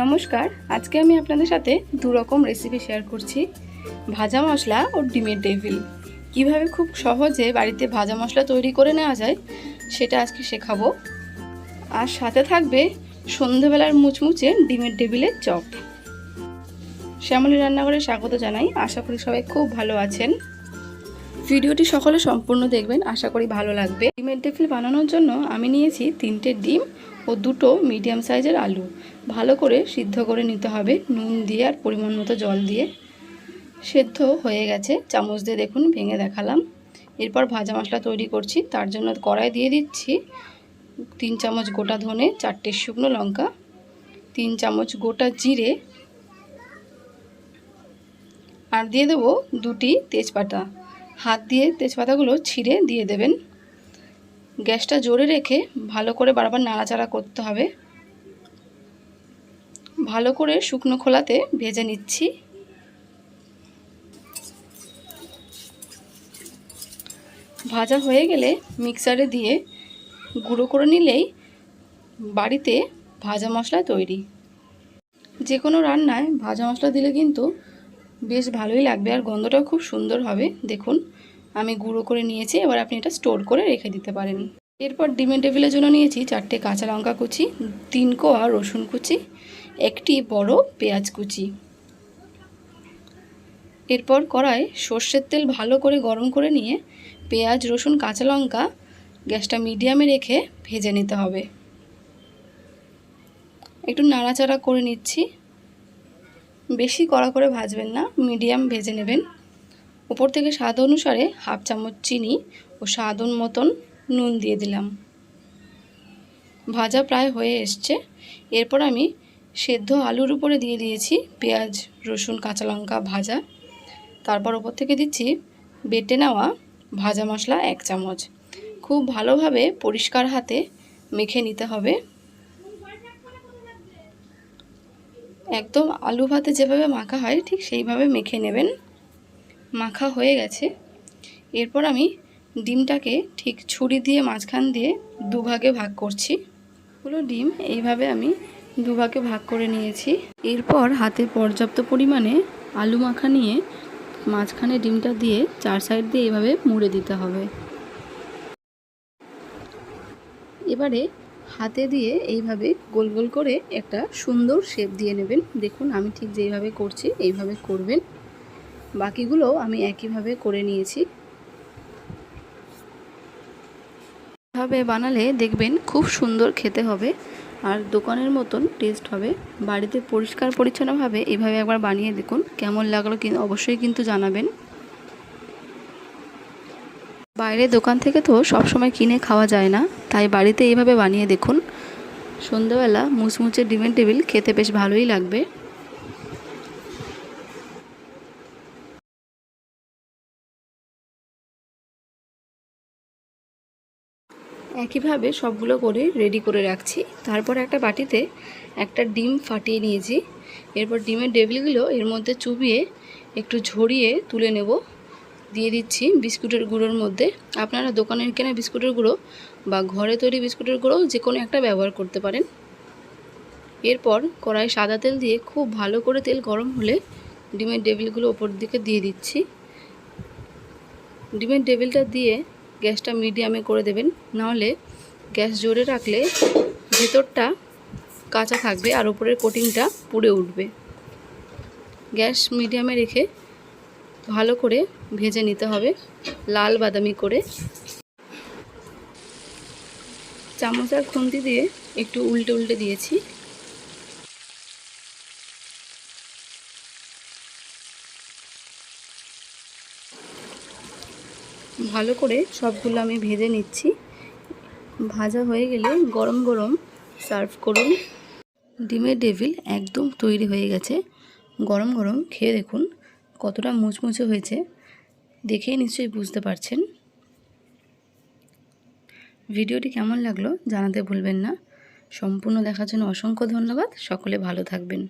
নমস্কার, আজকে আমি আপনাদের সাথে দু রকম রেসিপি শেয়ার করছি। ভাজা মশলা ও ডিমের ডেভিল কীভাবে খুব সহজে বাড়িতে ভাজা মশলা তৈরি করে নেওয়া যায়, সেটা আজকে শেখাবো। আর সাথে থাকবে সন্ধেবেলার মুচমুচে ডিমের ডেভিলের চপ। শ্যামলী রান্নাঘরে স্বাগত জানাই, আশা করি সবাই খুব ভালো আছেন। ভিডিওটি সকলে সম্পূর্ণ দেখবেন, আশা করি ভালো লাগবে। ডিমের ডেভিল বানানোর জন্য আমি নিয়েছি তিনটে ডিম ও দুটো মিডিয়াম সাইজের আলু। ভালো করে সিদ্ধ করে নিতে হবে। নুন দিয়ে আর পরিমাণ মতো জল দিয়ে। সেদ্ধ হয়ে গেছে। চামচ দিয়ে দেখুন, ভেঙে দেখালাম। এরপর ভাজা মশলা তৈরি করছি। তার জন্য কড়াই দিয়ে দিচ্ছি তিন চামচ গোটা ধনে, চারটে শুকনো লঙ্কা, তিন চামচ গোটা জিরে আর দিয়ে দেবো দুটি তেজপাতা। হাত দিয়ে তেজপাতাগুলো ছিঁড়ে দিয়ে দেবেন। গ্যাসটা জোরে রেখে ভালো করে বারবার নাড়াচাড়া করতে হবে। ভালো করে শুকনো খোলাতে ভেজে নিচ্ছি। ভাজা হয়ে গেলে মিক্সারে দিয়ে গুঁড়ো করে নিলেই বাড়িতে ভাজা মশলা তৈরি। যে কোনো রান্নায় ভাজা মশলা দিলে কিন্তু বেশ ভালোই লাগবে আর গন্ধটাও খুব সুন্দর হবে, দেখুন। আমি গুঁড়ো করে নিয়েছি, এবার আপনি এটা স্টোর করে রেখে দিতে পারেন। এরপর ডিমের টেবিলের জন্য নিয়েছি চারটে কাঁচা লঙ্কা কুচি, তিন কোয়া রসুন কুচি, একটি বড় পেঁয়াজ কুচি। এরপর কড়ায় সর্ষের তেল ভালো করে গরম করে নিয়ে পেঁয়াজ, রসুন, কাঁচা লঙ্কা গ্যাসটা মিডিয়ামে রেখে ভেজে নিতে হবে। একটু নাড়াচাড়া করে নিচ্ছি। বেশি কড়া করে ভাজবেন না, মিডিয়াম ভেজে নেবেন। উপর থেকে স্বাদ অনুসারে হাফ চামচ চিনি ও স্বাদ মতন নুন দিয়ে দিলাম। ভাজা প্রায় হয়ে এসছে। এরপর আমি সেদ্ধ আলুর উপরে দিয়ে দিয়েছি পেঁয়াজ, রসুন, কাঁচা লঙ্কা ভাজা। তারপর ওপর থেকে দিচ্ছি বেটে নেওয়া ভাজা মশলা এক চামচ। খুব ভালোভাবে পরিষ্কার হাতে মেখে নিতে হবে। একদম আলু ভাতে যেভাবে মাখা হয় ঠিক সেইভাবে মেখে নেবেন। মাখা হয়ে গেছে। এরপর আমি ডিমটাকে ঠিক ছুরি দিয়ে মাঝখান দিয়ে দুভাগে ভাগ করছি। পুরো ডিম এইভাবে আমি দুভাগে ভাগ করে নিয়েছি। এরপর হাতে পর্যাপ্ত পরিমাণে আলু মাখা নিয়ে মাঝখানে ডিমটা দিয়ে চার সাইড দিয়ে এইভাবে মুড়ে দিতে হবে। এবারে হাতে দিয়ে এইভাবে গোল গোল করে একটা সুন্দর শেপ দিয়ে নেবেন। দেখুন, আমি ঠিক যেইভাবে করছি, এইভাবে করবেন। বাকিগুলো আমি একইভাবে করে নিয়েছি। এভাবে বানালে দেখবেন খুব সুন্দর খেতে হবে আর দোকানের মতন টেস্ট হবে। বাড়িতে পরিষ্কার পরিচ্ছন্নভাবে এভাবে একবার বানিয়ে দেখুন, কেমন লাগল অবশ্যই কিন্তু জানাবেন। বাইরে দোকান থেকে তো সবসময় কিনে খাওয়া যায় না, তাই বাড়িতে এইভাবে বানিয়ে দেখুন। সন্ধ্যাবেলা মুচমুচে ডিমের টেবিল খেতে বেশ ভালোই লাগবে। একইভাবে সবগুলো করে রেডি করে রাখছি। তারপর একটা বাটিতে একটা ডিম ফাটিয়ে নিয়েছি। এরপর ডিমের ডেবিলগুলো এর মধ্যে চুবিয়ে একটু ঝরিয়ে তুলে নেব। দিয়ে দিচ্ছি বিস্কুটের গুঁড়োর মধ্যে। আপনারা দোকানের কেনা বিস্কুটের গুঁড়ো বা ঘরে তৈরি বিস্কুটের গুঁড়ো যে কোনো একটা ব্যবহার করতে পারেন। এরপর কড়াই সাদা তেল দিয়ে খুব ভালো করে তেল গরম হলে ডিমের ডেবিলগুলো ওপর দিকে দিয়ে দিচ্ছি। ডিমের ডেবিলটা দিয়ে গ্যাসটা মিডিয়ামে করে দেবেন, নাহলে গ্যাস জোরে রাখলে ভেতরটা কাঁচা থাকবে আর ওপরের কোটিংটা পুড়ে উঠবে। গ্যাস মিডিয়ামে রেখে ভালো করে ভেজে নিতে হবে, লাল বাদামি করে। চামচ আর খুন্তি দিয়ে একটু উল্টে উল্টে দিয়েছি। ভালো করে সবগুলো আমি ভেজে নিচ্ছি। ভাজা হয়ে গেলে গরম গরম সার্ভ করুন। ডিমের ডেভিল একদম তৈরি হয়ে গেছে। গরম গরম খেয়ে দেখুন কতটা মুচমুচে হয়েছে। দেখেই নিশ্চয়ই বুঝতে পারছেন। ভিডিওটি কেমন লাগল জানাতে ভুলবেন না। সম্পূর্ণ দেখার জন্য অসংখ্য ধন্যবাদ। সকলে ভালো থাকবেন।